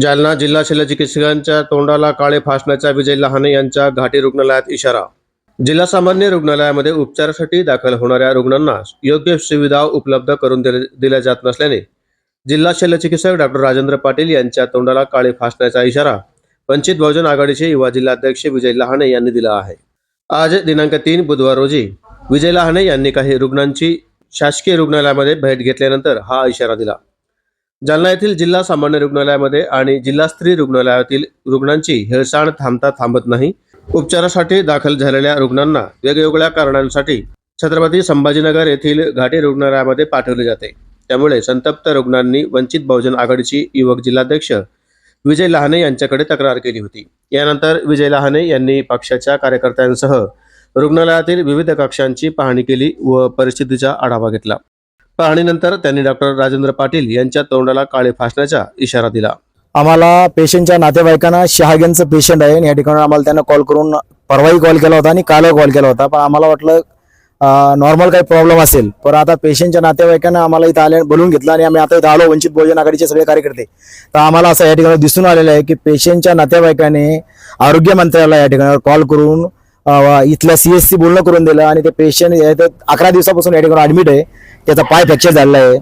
जालना जिल्हा शल्यचिकित्सकांच्या तोंडाला काळे फासण्याचा विजय लहाने यांच्या घाटी रुग्णालयात इशारा. जिल्हा सामान्य रुग्णालयामध्ये उपचारासाठी दाखल होणाऱ्या रुग्णांना योग्य सुविधा उपलब्ध करून दिले- दिल्या जात नसल्याने जिल्हा शल्यचिकित्सक डॉक्टर राजेंद्र पाटील यांच्या तोंडाला काळे फासण्याचा इशारा वंचित बहुजन आघाडीचे युवा जिल्हाध्यक्ष विजय लहाने यांनी दिला आहे. आज दिनांक तीन बुधवार रोजी विजय लहाने यांनी काही रुग्णांची शासकीय रुग्णालयामध्ये भेट घेतल्यानंतर हा इशारा दिला. जालना येथील जिल्हा सामान्य रुग्णालयामध्ये आणि जिल्हा स्त्री रुग्णालयातील रुग्णांची हेळसांड थांबता थांबत नाही. उपचारासाठी दाखल झालेल्या रुग्णांना वेगवेगळ्या कारणांसाठी छत्रपती संभाजीनगर येथील घाटी रुग्णालयामध्ये पाठवले जाते. त्यामुळे संतप्त रुग्णांनी वंचित बहुजन आघाडीची युवक जिल्हाध्यक्ष विजय लहाने यांच्याकडे तक्रार केली होती. यानंतर विजय लहाने यांनी पक्षाच्या कार्यकर्त्यांसह रुग्णालयातील विविध कक्षांची पाहणी केली व परिस्थितीचा आढावा घेतला. पाहणीनंतर त्यांनी डॉक्टर राजेंद्र पाटील यांच्या तोंडाला काळे फासण्याचा इशारा दिला. आम्हाला पेशंटच्या नातेवाईकांना शहाग्यांचं पेशंट आहे आणि या ठिकाणी आम्हाला त्यांना कॉल करून परवाही कॉल केला होता आणि कालही कॉल केला होता. पण आम्हाला वाटलं नॉर्मल काही प्रॉब्लेम असेल. पण आता पेशंटच्या नातेवाईकांना आम्हाला इथं आल्या बोलून घेतलं आणि आम्ही आता इथं आलो वंचित बहुजन आघाडीचे सगळे कार्यकर्ते. तर आम्हाला असं या ठिकाणी दिसून आलेलं आहे की पेशंटच्या नातेवाईकाने आरोग्य मंत्र्याला या ठिकाणी कॉल करून इथल्या सीएससी बोलणं करून दिलं आणि ते पेशंट अकरा दिवसापासून या ठिकाणी ऍडमिट आहे. त्याचा पाय फ्रॅक्चर झालेला आहे.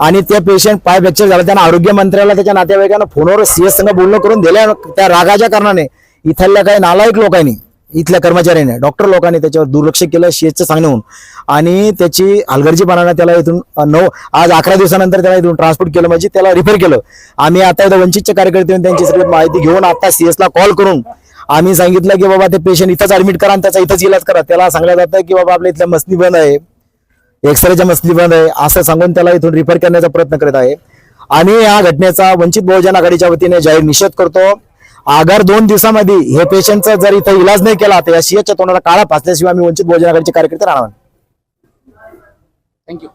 आणि ते पेशंट पाय फ्रॅक्चर झाला त्यांना आरोग्य मंत्र्याला त्याच्या नातेवाईकांना फोनवर सीएस संघ बोलणं करून दिल्या त्या रागाच्या कारणाने. इथल्या काही नालायक लोकांनी इथल्या कर्मचाऱ्यांनी डॉक्टर लोकांनी त्याच्यावर दुर्लक्ष केलं सीएसचं सांगण्याहून. आणि त्याची हलगर्जीपणाने त्याला इथून नऊ आज अकरा दिवसानंतर त्याला इथून ट्रान्सपोर्ट केलं म्हणजे त्याला रिफर केलं. आम्ही आता इथं वंचितच्या कार्यकर्ते त्यांची सगळी माहिती घेऊन आता सीएसला कॉल करून आम्ही सांगितलं की बाबा ते पेशंट इथंच ऍडमिट करा आणि त्याचा इथंच इलाज करा. त्याला सांगलं जातं की बाबा आपल्या इथल्या मसनी बंद आहे. एक्सरेच्या मसली बंद आहे. असं सांगून त्याला इथून रिफर करण्याचा प्रयत्न करत आहे. आणि या घटनेचा वंचित बहुजन आघाडीच्या वतीने जाहीर निषेध करतो. अगर दोन दिवसामध्ये हे पेशंटचा जर इथं इलाज नाही केला तर या सीएचच्या तोंडाला काळा फासल्याशिवाय आम्ही वंचित बहुजन आघाडीचे कार्यकर्ते राहणार. थँक्यू